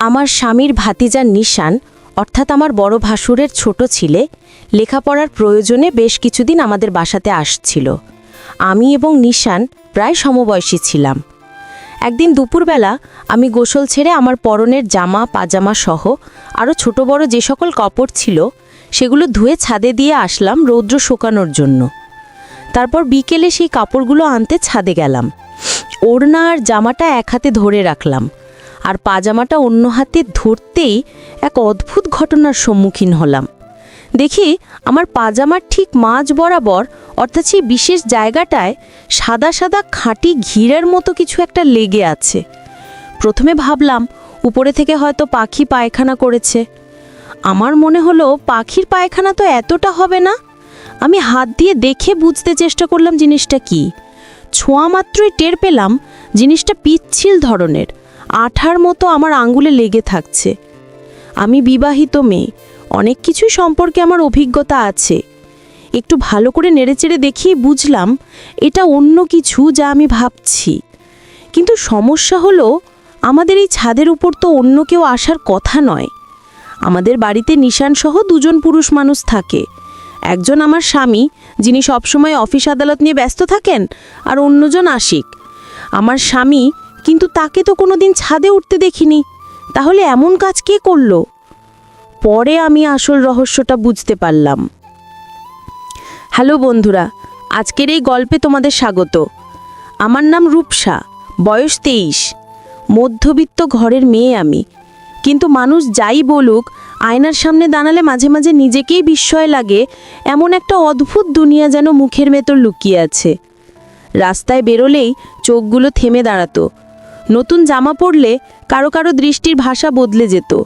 আমার স্বামীর ভাতিজার নিশান, অর্থাৎ আমার বড় ভাসুরের ছোট ছিলে, লেখাপড়ার প্রয়োজনে বেশ কিছুদিন আমাদের বাসাতে আসছিল। আমি এবং নিশান প্রায় সমবয়সী ছিলাম। একদিন দুপুরবেলা আমি গোসল ছেড়ে আমার পরনের জামা, পাজামা সহ আরও ছোট বড় যে সকল কাপড় ছিল, সেগুলো ধুয়ে ছাদে দিয়ে আসলাম রৌদ্র শুকানোর জন্য। তারপর বিকেলে সেই কাপড়গুলো আনতে ছাদে গেলাম। ওড়না আর জামাটা এক হাতে ধরে রাখলাম। আর পাজামাটা অন্য হাতে ধরতেই এক অদ্ভুত ঘটনার সম্মুখীন হলাম। দেখি, আমার পাজামার ঠিক মাঝ বরাবর, অর্থাৎ সেই বিশেষ জায়গাটায় সাদা সাদা খাঁটি ঘিরের মতো কিছু একটা লেগে আছে। প্রথমে ভাবলাম, উপরে থেকে হয়তো পাখি পায়খানা করেছে। আমার মনে হলো, পাখির পায়খানা তো এতটা হবে না। আমি হাত দিয়ে দেখে বুঝতে চেষ্টা করলাম জিনিসটা কি। ছোঁয়া মাত্রই টের পেলাম, জিনিসটা পিচ্ছিল ধরনের। আঠার মতো আমার আঙ্গুলে লেগে থাকছে। আমি বিবাহিত মেয়ে, অনেক কিছুই সম্পর্কে আমার অভিজ্ঞতা আছে। একটু ভালো করে নেড়েচেড়ে দেখিয়ে বুঝলাম, এটা অন্য কিছু যা আমি ভাবছি। কিন্তু সমস্যা হলো, আমাদের এই ছাদের উপর তো অন্য কেউ আসার কথা নয়। আমাদের বাড়িতে নিশানসহ দুজন পুরুষ মানুষ থাকে। একজন আমার স্বামী, যিনি সবসময় অফিস আদালত নিয়ে ব্যস্ত থাকেন, আর অন্যজন আশিক। আমার স্বামী কিন্তু তাকে তো কোনোদিন ছাদে উঠতে দেখিনি। তাহলে এমন কাজ কে করল? পরে আমি আসল রহস্যটা বুঝতে পারলাম। হ্যালো বন্ধুরা, আজকের এই গল্পে তোমাদের স্বাগত। আমার নাম রূপসা, বয়স তেইশ। মধ্যবিত্ত ঘরের মেয়ে আমি। কিন্তু মানুষ যাই বলুক, আয়নার সামনে দাঁড়ালে মাঝে মাঝে নিজেকেই বিস্ময় লাগে, এমন একটা অদ্ভুত দুনিয়া যেন মুখের ভেতর লুকিয়ে আছে। রাস্তায় বেরোলেই চোখগুলো থেমে দাঁড়াতো। নতুন জামা পরলে কারও কারও দৃষ্টির ভাষা বদলে যেত।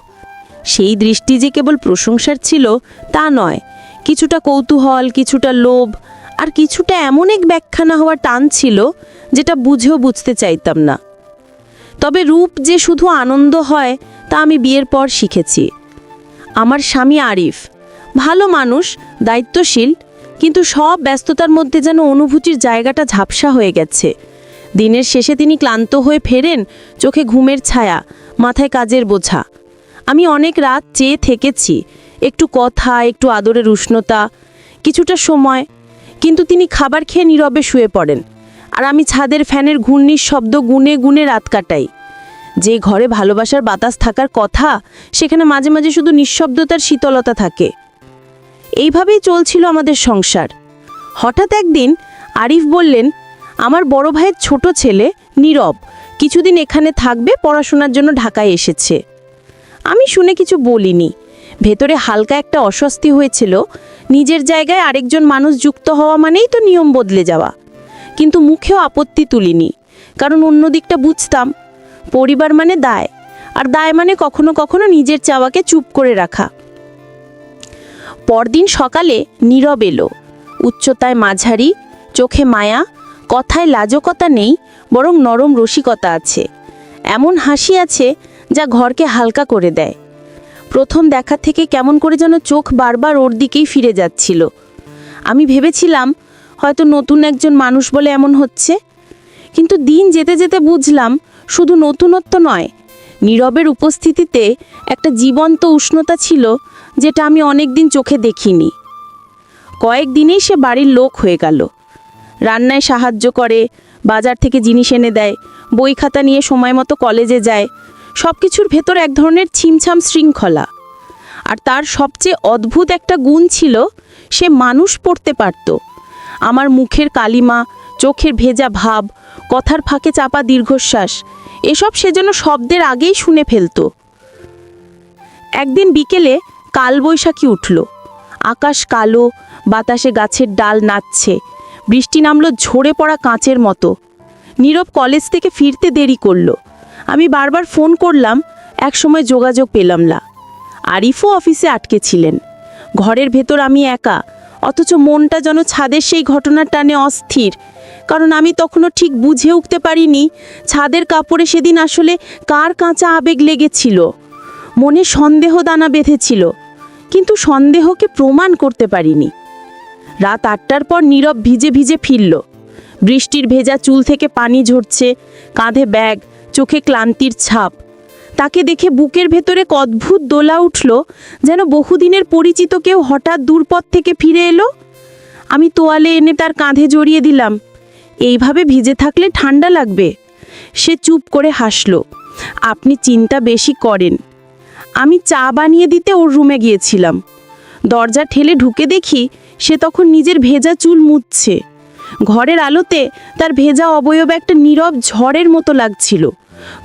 সেই দৃষ্টি যে কেবল প্রশংসার ছিল, তা নয়। কিছুটা কৌতূহল, কিছুটা লোভ আর কিছুটা এমন এক ব্যাখ্যা না হওয়ার টান ছিল যেটা বুঝেও বুঝতে চাইতাম না। তবে রূপ যে শুধু আনন্দ হয়, তা আমি বিয়ের পর শিখেছি। আমার স্বামী আরিফ। ভালো মানুষ, দায়িত্বশীল, কিন্তু সব ব্যস্ততার মধ্যে যেন অনুভূতির জায়গাটা ঝাপসা হয়ে গেছে। দিনের শেষে তিনি ক্লান্ত হয়ে ফেরেন চোখে ঘুমের ছায়া, মাথায় কাজের বোঝা। আমি অনেক রাত চেয়ে থেকেছি, একটু কথা, একটু আদরের উষ্ণতা, কিছুটা সময়, কিন্তু তিনি খাবার খেয়ে নীরবে শুয়ে পড়েন, আর আমি ছাদের ফ্যানের ঘূর্ণির শব্দ গুনে গুনে রাত কাটাই। যে ঘরে ভালোবাসার বাতাস থাকার কথা, সেখানে মাঝে মাঝে শুধু নিঃশব্দতার শীতলতা থাকে। এইভাবেই চলছিল আমাদের সংসার। হঠাৎ একদিন আরিফ বললেন আমার বড় ভাইয়ের ছোট ছেলে নীরব কিছুদিন এখানে থাকবে, পড়াশোনার জন্য ঢাকায় এসেছে। আমি শুনে কিছু বলিনি। ভেতরে হালকা একটা অস্বস্তি হয়েছিল। নিজের জায়গায় আরেকজন মানুষ যুক্ত হওয়া মানেই তো নিয়ম বদলে যাওয়া। কিন্তু মুখেও আপত্তি তুলিনি, কারণ অন্য দিকটা বুঝতাম। পরিবার মানে দায়, আর দায় মানে কখনো কখনো নিজের চাওয়াকে চুপ করে রাখা। পরদিন সকালে নীরব এলো। উচ্চতায় মাঝারি, চোখে মায়া কথায় লাজকতা নেই, বরং নরম রসিকতা আছে। এমন হাসি আছে যা ঘরকে হালকা করে দেয়। প্রথম দেখা থেকে কেমন করে যেন চোখ বারবার ওর দিকেই ফিরে যাচ্ছিল। আমি ভেবেছিলাম, হয়তো নতুন একজন মানুষ বলে এমন হচ্ছে। কিন্তু দিন যেতে যেতে বুঝলাম, শুধু নতুনত্ব নয়, নীরবের উপস্থিতিতে একটা জীবন্ত উষ্ণতা ছিল যেটা আমি অনেক দিন চোখে দেখিনি। কয়েকদিনেই সে বাড়ির লোক হয়ে গেল। রান্নায় সাহায্য করে, বাজার থেকে জিনিস এনে দেয়, বই খাতা নিয়ে সময় মতো কলেজে যায়। সব কিছুর ভেতর এক ধরনের ছিমছাম শৃঙ্খলা। আর তার সবচেয়ে অদ্ভুত একটা গুণ ছিল, সে মানুষ পড়তে পারত। আমার মুখের কালিমা, চোখের ভেজা ভাব, কথার ফাঁকে চাপা দীর্ঘশ্বাস, এসব সে যেন শব্দের আগেই শুনে ফেলত। একদিন বিকেলে কালবৈশাখী উঠল। আকাশ কালো, বাতাসে গাছের ডাল নাচছে বৃষ্টি নামলো ঝরে পড়া কাঁচের মতো। নীরব কলেজ থেকে ফিরতে দেরি করল। আমি বারবার ফোন করলাম এক সময় যোগাযোগ পেলাম না। আরিফও অফিসে আটকে ছিলেন। ঘরের ভেতর আমি একা, অথচ মনটা যেন ছাদের সেই ঘটনার টানে অস্থির, কারণ আমি তখনও ঠিক বুঝে উঠতে পারিনি ছাদের কাপড়ে সেদিন আসলে কার কাঁচা আবেগ লেগেছিল। মনে সন্দেহ দানা বেঁধেছিল, কিন্তু সন্দেহকে প্রমাণ করতে পারিনি। রাত আটটার পর নীরব ভিজে ভিজে ফিরল। বৃষ্টির ভেজা চুল থেকে পানি ঝরছে, কাঁধে ব্যাগ, চোখে ক্লান্তির ছাপ। তাকে দেখে বুকের ভেতরে অদ্ভুত দোলা উঠল, যেন বহুদিনের পরিচিত কেউ হঠাৎ দূরপথ থেকে ফিরে এলো। আমি তোয়ালে এনে তার কাঁধে জড়িয়ে দিলাম। এইভাবে ভিজে থাকলে ঠান্ডা লাগবে। সে চুপ করে হাসল, আপনি চিন্তা বেশি করেন। আমি চা বানিয়ে দিতে ওর রুমে গিয়েছিলাম। দরজা ঠেলে ঢুকে দেখি সে তখন নিজের ভেজা চুল মুছছে। ঘরের আলোতে তার ভেজা অবয়ব একটা নীরব ঝড়ের মতো লাগছিল।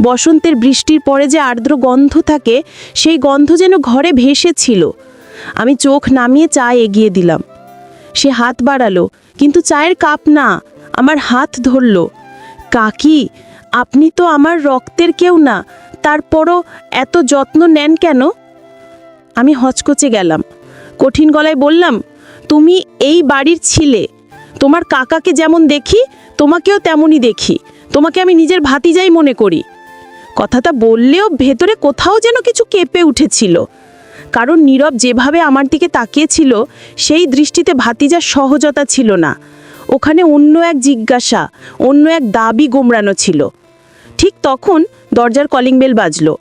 বসন্তের বৃষ্টির পরে যে আর্দ্র গন্ধ থাকে, সেই গন্ধ যেন ঘরে ভেসেছিল। আমি চোখ নামিয়ে চা এগিয়ে দিলাম। সে হাত বাড়ালো, কিন্তু চায়ের কাপ না, আমার হাত ধরল। কাকি, আপনি তো আমার রক্তের কেউ না, তারপরও এত যত্ন নেন কেন? আমি হচকচে গেলাম। কঠিন গলায় বললাম তুমি এই বাড়ির ছিলে। তোমার কাকাকে যেমন দেখি, তোমাকেও তেমনই দেখি। তোমাকে আমি নিজের ভাতিজাই মনে করি। কথাটা বললেও ভেতরে কোথাও যেন কিছু কেঁপে উঠেছিল। কারণ নীরব যেভাবে আমার দিকে তাকিয়েছিল, সেই দৃষ্টিতে ভাতিজার সহজতা ছিল না। ওখানে অন্য এক জিজ্ঞাসা, অন্য এক দাবি গোমরানো ছিল। ঠিক তখন দরজার কলিং বেল বাজলো।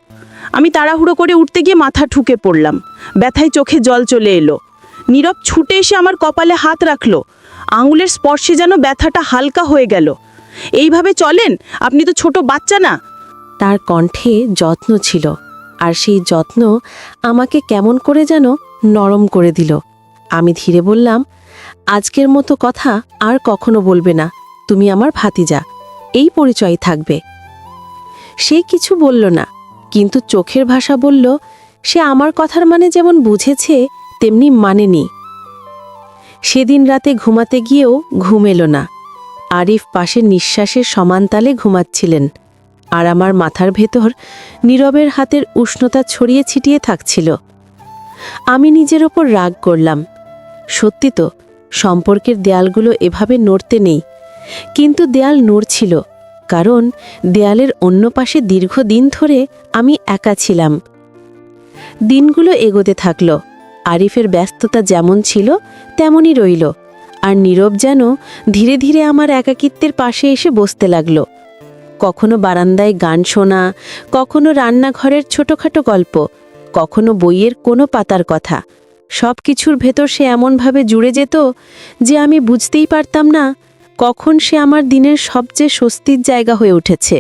আমি তাড়াহুড়ো করে উঠতে গিয়ে মাথা ঠুকে পড়লাম। ব্যথায় চোখে জল চলে এলো। নীরব ছুটে এসে আমার কপালে হাত রাখল। আঙুলের স্পর্শে যেন ব্যথাটা হালকা হয়ে গেল। এইভাবে চলেন? আপনি তো ছোট বাচ্চা না? তার কণ্ঠে যত্ন ছিল, আর সেই যত্ন আমাকে কেমন করে যেন নরম করে দিল। আমি ধীরে বললাম, আজকের মতো কথা আর কখনো বলবে না। তুমি আমার ভাতিজা। এই পরিচয় থাকবে। সে কিছু বলল না, কিন্তু চোখের ভাষা বলল, সে আমার কথার মানে যেমন বুঝেছে তেমনি মানেনি। সেদিন রাতে ঘুমাতে গিয়েও ঘুম এলো না। আরিফ পাশে নিঃশ্বাসের সমানতালে ঘুমাচ্ছিলেন আর আমার মাথার ভেতর নীরবের হাতের উষ্ণতা ছড়িয়ে ছিটিয়ে থাকছিল। আমি নিজের ওপর রাগ করলাম। সত্যি তো, সম্পর্কের দেয়ালগুলো এভাবে নড়তে নেই। কিন্তু দেয়াল নড়ছিল, কারণ দেয়ালের অন্য পাশে দীর্ঘদিন ধরে আমি একা ছিলাম। দিনগুলো এগোতে থাকল। আরিফের ব্যস্ততা যেমন ছিল, তেমনই রইল। আর নীরব যেন ধীরে ধীরে আমার একাকিত্বের পাশে এসে বসতে লাগল। কখনো বারান্দায় গান শোনা, কখনো রান্নাঘরের ছোটোখাটো গল্প, কখনো বইয়ের কোনো পাতার কথা। সব কিছুর ভেতর সে এমনভাবে জুড়ে যেত যে আমি বুঝতেই পারতাম না কখন সে আমার দিনের সবচেয়ে স্বস্তির জায়গা হয়ে উঠেছে।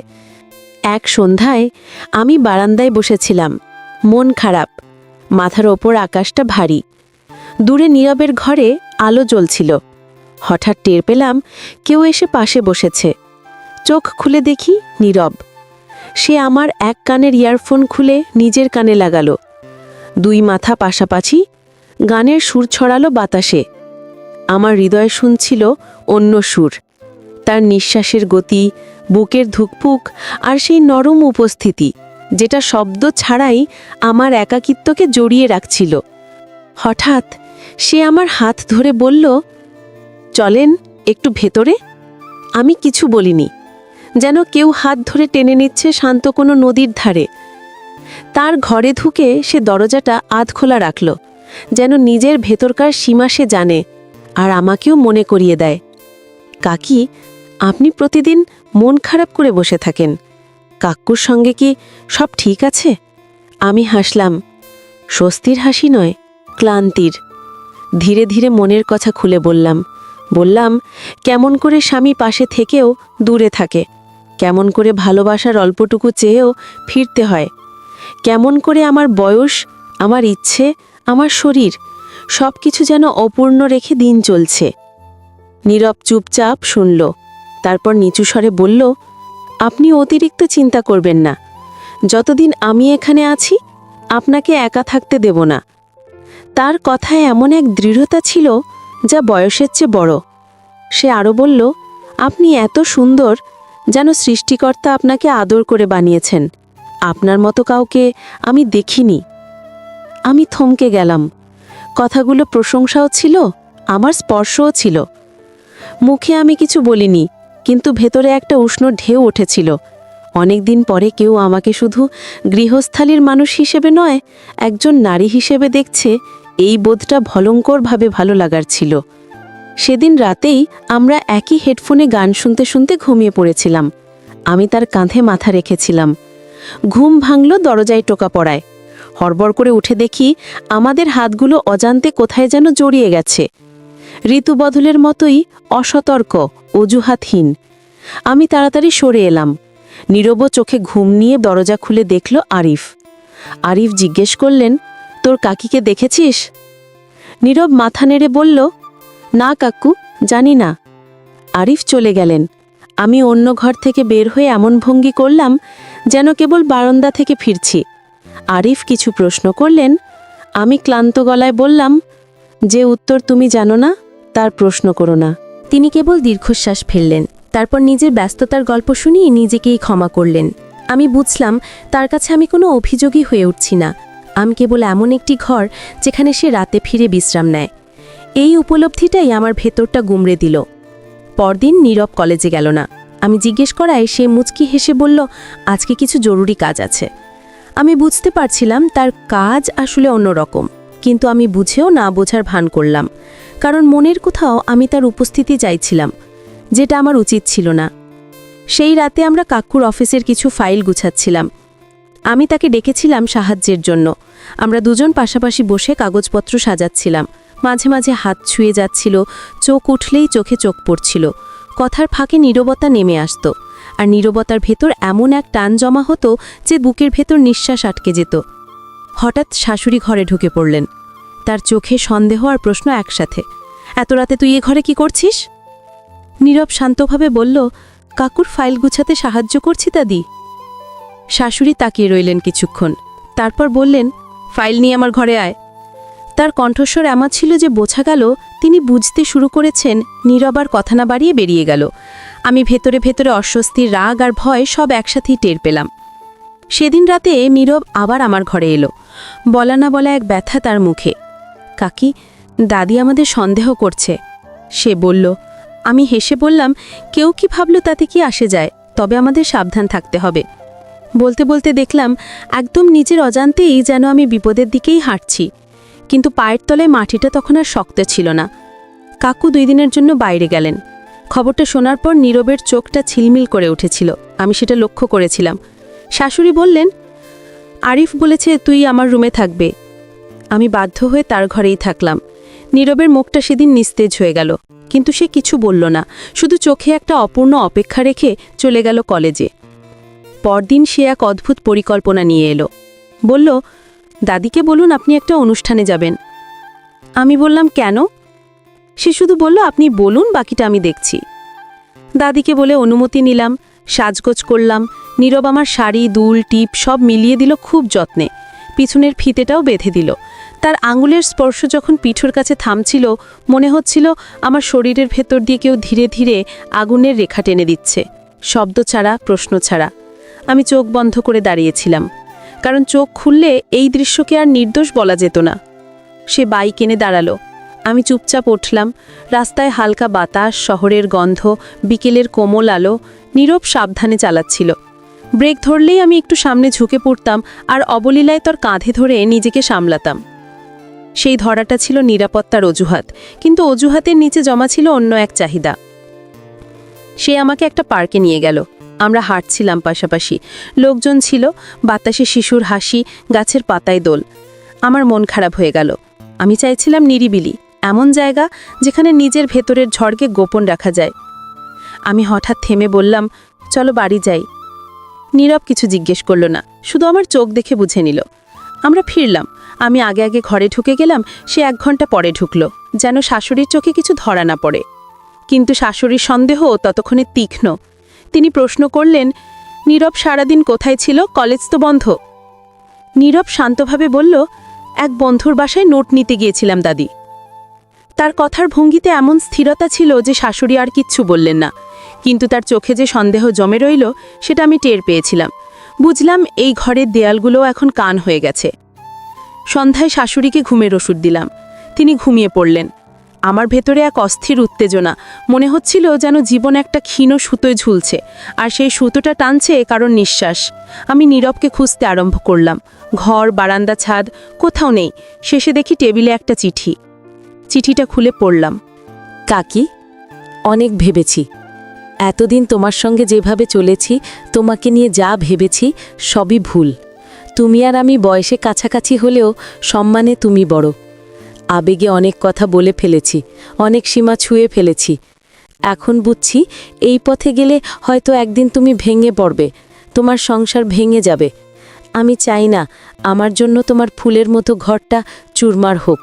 এক সন্ধ্যায় আমি বারান্দায় বসেছিলাম। মন খারাপ মাথার ওপর আকাশটা ভারী। দূরে নীরবের ঘরে আলো জ্বলছিল। হঠাৎ টের পেলাম কেউ এসে পাশে বসেছে। চোখ খুলে দেখি নীরব। সে আমার এক কানের ইয়ারফোন খুলে নিজের কানে লাগালো। দুই মাথা পাশাপাশি গানের সুর ছড়ালো বাতাসে। আমার হৃদয় শুনছিল অন্য সুর। তার নিঃশ্বাসের গতি, বুকের ধুকপুক আর সেই নরম উপস্থিতি। যেটা শব্দ ছাড়াই আমার একাকিত্বকে জড়িয়ে রাখছিল। হঠাৎ সে আমার হাত ধরে বলল, চলেন একটু ভেতরে। আমি কিছু বলিনি। যেন কেউ হাত ধরে টেনে নিচ্ছে শান্ত কোনো নদীর ধারে। তার ঘরে ঢুকে সে দরজাটা আধ খোলা রাখল, যেন নিজের ভেতরকার সীমা সে জানে আর আমাকেও মনে করিয়ে দেয়। কাকি, আপনি প্রতিদিন মন খারাপ করে বসে থাকেন। কাক্কুর সঙ্গে কি সব ঠিক আছে? আমি হাসলাম। স্বস্তির হাসি নয়, ক্লান্তির। ধীরে ধীরে মনের কথা খুলে বললাম। বললাম, কেমন করে স্বামী পাশে থেকেও দূরে থাকে? কেমন করে ভালোবাসার অল্পটুকু চেয়েও ফিরতে হয়? কেমন করে আমার বয়স, আমার ইচ্ছে, আমার শরীর সব কিছু যেন অপূর্ণ রেখে দিন চলছে? নীরব চুপচাপ শুনল। তারপর নিচু স্বরে বলল আপনি অতিরিক্ত চিন্তা করবেন না। যতদিন আমি এখানে আছি, আপনাকে একা থাকতে দেব না। তার কথায় এমন এক দৃঢ়তা ছিল যা বয়সের চেয়ে বড়। সে আরও বলল, আপনি এত সুন্দর যেন সৃষ্টিকর্তা আপনাকে আদর করে বানিয়েছেন। আপনার মতো কাউকে আমি দেখিনি। আমি থমকে গেলাম। কথাগুলো প্রশংসাও ছিল, আমার স্পর্শও ছিল। মুখে আমি কিছু বলিনি। কিন্তু ভেতরে একটা উষ্ণ ঢেউ উঠেছিল। অনেক দিন পরে কেউ আমাকে শুধু গৃহস্থালীর মানুষ হিসেবে নয়, একজন নারী হিসেবে দেখছে, এই বোধটা ভলঙ্করভাবে ভালো লাগার ছিল। সেদিন রাতেই আমরা একই হেডফোনে গান শুনতে শুনতে ঘুমিয়ে পড়েছিলাম। আমি তার কাঁধে মাথা রেখেছিলাম। ঘুম ভাঙল দরজায় টোকা পড়ায়। হড়বড় করে উঠে দেখি আমাদের হাতগুলো অজান্তে কোথায় যেন জড়িয়ে গেছে। ঋতু বদলের মতোই অসতর্ক, অজুহাতহীন। আমি তাড়াতাড়ি সরে এলাম। নীরব চোখে ঘুম নিয়ে দরজা খুলে দেখল আরিফ। আরিফ জিজ্ঞেস করলেন, তোর কাকিকে দেখেছিস? নীরব মাথা নেড়ে বলল, না কাকু, জানি না। আরিফ চলে গেলেন। আমি অন্য ঘর থেকে বের হয়ে এমন ভঙ্গি করলাম যেন কেবল বারান্দা থেকে ফিরছি। আরিফ কিছু প্রশ্ন করলেন। আমি ক্লান্ত গলায় বললাম, যে উত্তর তুমি জানো না? তার প্রশ্ন করো না। তিনি কেবল দীর্ঘশ্বাস ফেললেন, তারপর নিজের ব্যস্ততার গল্প শুনিয়ে নিজেকেই ক্ষমা করলেন। আমি বুঝলাম, তার কাছে আমি কোনো অভিযোগী হয়ে উঠছি না। আমি কেবল এমন একটি ঘর যেখানে সে রাতে ফিরে বিশ্রাম নেয়। এই উপলব্ধিটাই আমার ভেতরটা গুমড়ে দিল। পরদিন নীরব কলেজে গেল না। আমি জিজ্ঞেস করায় সে মুচকি হেসে বলল, আজকে কিছু জরুরি কাজ আছে। আমি বুঝতে পারছিলাম তার কাজ আসলে অন্যরকম, কিন্তু আমি বুঝেও না বোঝার ভান করলাম। কারণ মনের কোথাও আমি তার উপস্থিতি চাইছিলাম যেটা আমার উচিত ছিল না। সেই রাতে আমরা কাকুর অফিসের কিছু ফাইল গুছাচ্ছিলাম। আমি তাকে ডেকেছিলাম সাহায্যের জন্য। আমরা দুজন পাশাপাশি বসে কাগজপত্র সাজাচ্ছিলাম। মাঝে মাঝে হাত ছুঁয়ে যাচ্ছিল, চোখ উঠলেই চোখে চোখ পড়ছিল। কথার ফাঁকে নীরবতা নেমে আসত, আর নীরবতার ভেতর এমন এক টান জমা হতো যে বুকের ভেতর নিঃশ্বাস আটকে যেত। হঠাৎ শাশুড়ি ঘরে ঢুকে পড়লেন। তার চোখে সন্দেহ আর প্রশ্ন একসাথে। এত রাতে তুই এ ঘরে কি করছিস? নীরব শান্তভাবে বলল, কাকুর ফাইল গুছাতে সাহায্য করছি দাদি। শাশুড়ি তাকিয়ে রইলেন কিছুক্ষণ। তারপর বললেন, ফাইল নিয়ে আমার ঘরে আয়। তার কণ্ঠস্বর এমন ছিল যে বোঝা গেল তিনি বুঝতে শুরু করেছেন নীরব আর কথা না বাড়িয়ে বেরিয়ে গেল। আমি ভেতরে ভেতরে অস্বস্তি, রাগ আর ভয় সব একসাথেই টের পেলাম। সেদিন রাতে নীরব আবার আমার ঘরে এলো। বলা না বলা এক ব্যথা তার মুখে। কাকি, দাদি আমাদের সন্দেহ করছে। সে বলল, আমি হেসে বললাম, কেউ কি ভাবলো তাতে কি আসে যায়, তবে আমাদের সাবধান থাকতে হবে। বলতে বলতে দেখলাম, একদম নিজের অজান্তেই যেন আমি বিপদের দিকেই হাঁটছি। কিন্তু পায়ের তলায় মাটিটা তখন আর শক্ত ছিল না। কাকু দুই দিনের জন্য বাইরে গেলেন। খবরটা শোনার পর নীরবের চোখটা ছিলমিল করে উঠেছিল। আমি সেটা লক্ষ্য করেছিলাম। শাশুড়ি বললেন, আরিফ বলেছে, তুই আমার রুমে থাকবে। আমি বাধ্য হয়ে তার ঘরেই থাকলাম। নীরবের মুখটা সেদিন নিস্তেজ হয়ে গেল, কিন্তু সে কিছু বলল না, শুধু চোখে একটা অপূর্ণ অপেক্ষা রেখে চলে গেল কলেজে। পরদিন সে এক অদ্ভুত পরিকল্পনা নিয়ে এলো। বলল, দাদিকে বলুন আপনি একটা অনুষ্ঠানে যাবেন। আমি বললাম, কেন? সে শুধু বলল, আপনি বলুন, বাকিটা আমি দেখছি। দাদিকে বলে অনুমতি নিলাম, সাজগোজ করলাম, নীরব আমার শাড়ি, দুল, টিপ সব মিলিয়ে দিল খুব যত্নে। পিছনের ফিতেটাও বেঁধে দিল। তার আঙুলের স্পর্শ যখন পিঠুর কাছে থামছিল, মনে হচ্ছিল আমার শরীরের ভেতর দিয়ে কেউ ধীরে ধীরে আগুনের রেখা টেনে দিচ্ছে। শব্দ ছাড়া, প্রশ্ন ছাড়া। আমি চোখ বন্ধ করে দাঁড়িয়েছিলাম, কারণ চোখ খুললে এই দৃশ্যকে আর নির্দোষ বলা যেত না। সে বাইক এনে দাঁড়াল। আমি চুপচাপ উঠলাম, রাস্তায় হালকা বাতাস, শহরের গন্ধ, বিকেলের কোমল আলো, নীরব সাবধানে চালাচ্ছিল। ব্রেক ধরলেই আমি একটু সামনে ঝুঁকে পড়তাম আর অবলীলায় তোর কাঁধে ধরে নিজেকে সামলাতাম। সেই ধরাটা ছিল নিরাপত্তার অজুহাত। কিন্তু অজুহাতের নিচে জমা ছিল অন্য এক চাহিদা। সে আমাকে একটা পার্কে নিয়ে গেল। আমরা হাঁটছিলাম পাশাপাশি। লোকজন ছিল, বাতাসে শিশুর হাসি, গাছের পাতায় দোল। আমার মন খারাপ হয়ে গেল। আমি চাইছিলাম নিরিবিলি, এমন জায়গা যেখানে নিজের ভেতরের ঝড়কে গোপন রাখা যায়। আমি হঠাৎ থেমে বললাম, চলো বাড়ি যাই। নীরব কিছু জিজ্ঞেস করল না, শুধু আমার চোখ দেখে বুঝে নিল। আমরা ফিরলাম। আমি আগে আগে ঘরে ঢুকে গেলাম, সে এক ঘণ্টা পরে ঢুকলো, যেন শাশুড়ির চোখে কিছু ধরা না পড়ে। কিন্তু শাশুড়ির সন্দেহ ততক্ষণে তীক্ষ্ণ। তিনি প্রশ্ন করলেন, নীরব সারাদিন কোথায় ছিল? কলেজ তো বন্ধ। নীরব শান্তভাবে বলল, এক বন্ধুর বাসায় নোট নিতে গিয়েছিলাম, দাদি। তার কথার ভঙ্গিতে এমন স্থিরতা ছিল যে শাশুড়ি আর কিচ্ছু বললেন না। কিন্তু তার চোখে যে সন্দেহ জমে রইল, সেটা আমি টের পেয়েছিলাম। বুঝলাম এই ঘরের দেয়ালগুলো এখন কান হয়ে গেছে। সন্ধ্যায় শাশুড়িকে ঘুমের ওষুধ দিলাম। তিনি ঘুমিয়ে পড়লেন। আমার ভেতরে এক অস্থির উত্তেজনা, মনে হচ্ছিল যেন জীবন একটা ক্ষীণ সুতোয় ঝুলছে, আর সেই সুতোটা টানছে কারণ নিঃশ্বাস। আমি নীরবকে খুঁজতে আরম্ভ করলাম। ঘর, বারান্দা, ছাদ, কোথাও নেই। শেষে দেখি টেবিলে একটা চিঠি। চিঠিটা খুলে পড়লাম। কাকি, অনেক ভেবেছি। এতদিন তোমার সঙ্গে যেভাবে চলেছি, তোমাকে নিয়ে যা ভেবেছি, সবই ভুল। তুমি আর আমি বয়সে কাছাকাছি হলেও সম্মানে তুমি বড়। আবেগে অনেক কথা বলে ফেলেছি, অনেক সীমা ছুঁয়ে ফেলেছি। এখন বুঝছি এই পথে গেলে হয়তো একদিন তুমি ভেঙে পড়বে, তোমার সংসার ভেঙে যাবে। আমি চাই না আমার জন্য তোমার ফুলের মতো ঘরটা চুরমার হোক।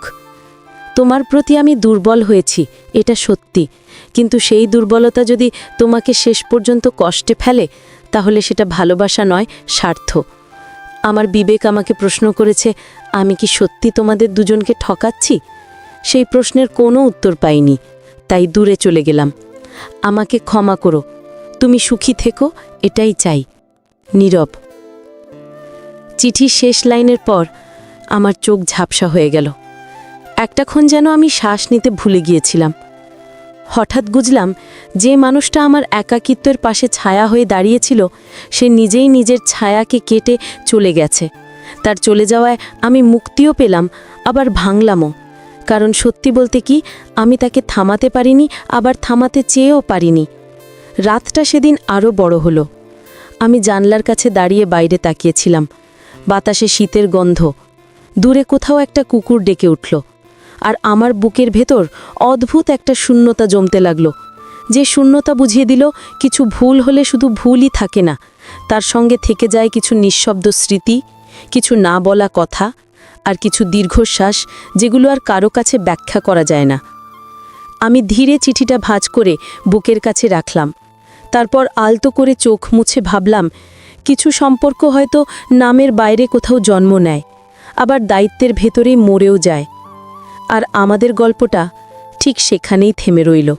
তোমার প্রতি আমি দুর্বল হয়েছি, এটা সত্যি। কিন্তু সেই দুর্বলতা যদি তোমাকে শেষ পর্যন্ত কষ্টে ফেলে, তাহলে সেটা ভালোবাসা নয়, স্বার্থ। আমার বিবেক আমাকে প্রশ্ন করেছে, আমি কি সত্যি তোমাদের দুজনকে ঠকাচ্ছি? সেই প্রশ্নের কোনো উত্তর পাইনি, তাই দূরে চলে গেলাম। আমাকে ক্ষমা করো, তুমি সুখী থেকো, এটাই চাই। নীরব। চিঠি শেষ লাইনের পর আমার চোখ ঝাপসা হয়ে গেল। একটাক্ষণ যেন আমি শ্বাস নিতে ভুলে গিয়েছিলাম। হঠাৎ বুঝলাম যে মানুষটা আমার একাকিত্বের পাশে ছায়া হয়ে দাঁড়িয়েছিল, সে নিজেই নিজের ছায়াকে কেটে চলে গেছে। তার চলে যাওয়ায় আমি মুক্তিও পেলাম, আবার ভাঙলামও। কারণ সত্যি বলতে কি, আমি তাকে থামাতে পারিনি, আবার থামাতে চেয়েও পারিনি। রাতটা সেদিন আরও বড় হলো। আমি জানলার কাছে দাঁড়িয়ে বাইরে তাকিয়েছিলাম। বাতাসে শীতের গন্ধ। দূরে কোথাও একটা কুকুর ডেকে উঠল। আর আমার বুকের ভেতর অদ্ভুত একটা শূন্যতা জমতে লাগল। যে শূন্যতা বুঝিয়ে দিল, কিছু ভুল হলে শুধু ভুলই থাকে না। তার সঙ্গে থেকে যায় কিছু নিঃশব্দ স্মৃতি, কিছু না বলা কথা, আর কিছু দীর্ঘশ্বাস, যেগুলো আর কারও কাছে ব্যাখ্যা করা যায় না। আমি ধীরে চিঠিটা ভাঁজ করে বুকের কাছে রাখলাম। তারপর আলতো করে চোখ মুছে ভাবলাম, কিছু সম্পর্ক হয়তো নামের বাইরে কোথাও জন্ম নেয়, আবার দায়িত্বের ভেতরেই মরেও যায়। আর আমাদের গল্পটা ঠিক সেখানেই থেমে রইল।